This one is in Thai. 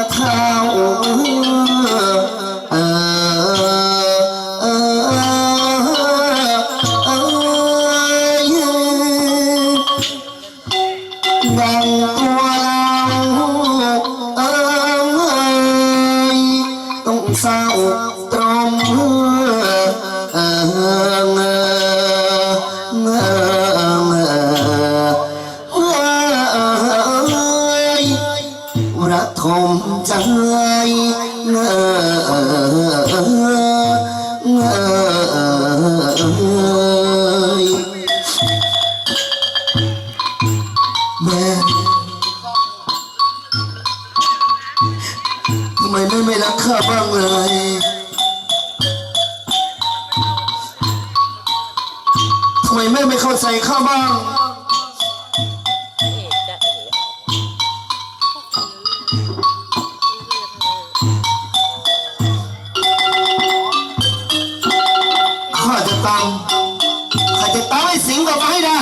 ะเข้าเอดังตัวเราเอยต้องเศร้าตรง ระทมใจเงอเงยแม่ทำไมแม่ไม่รักข้าบ้างเลยทำไมแม่ไม่เข้าใจข้าบ้าง จะตามใครจะตามไอ้สิงห์กลัมาให้ได้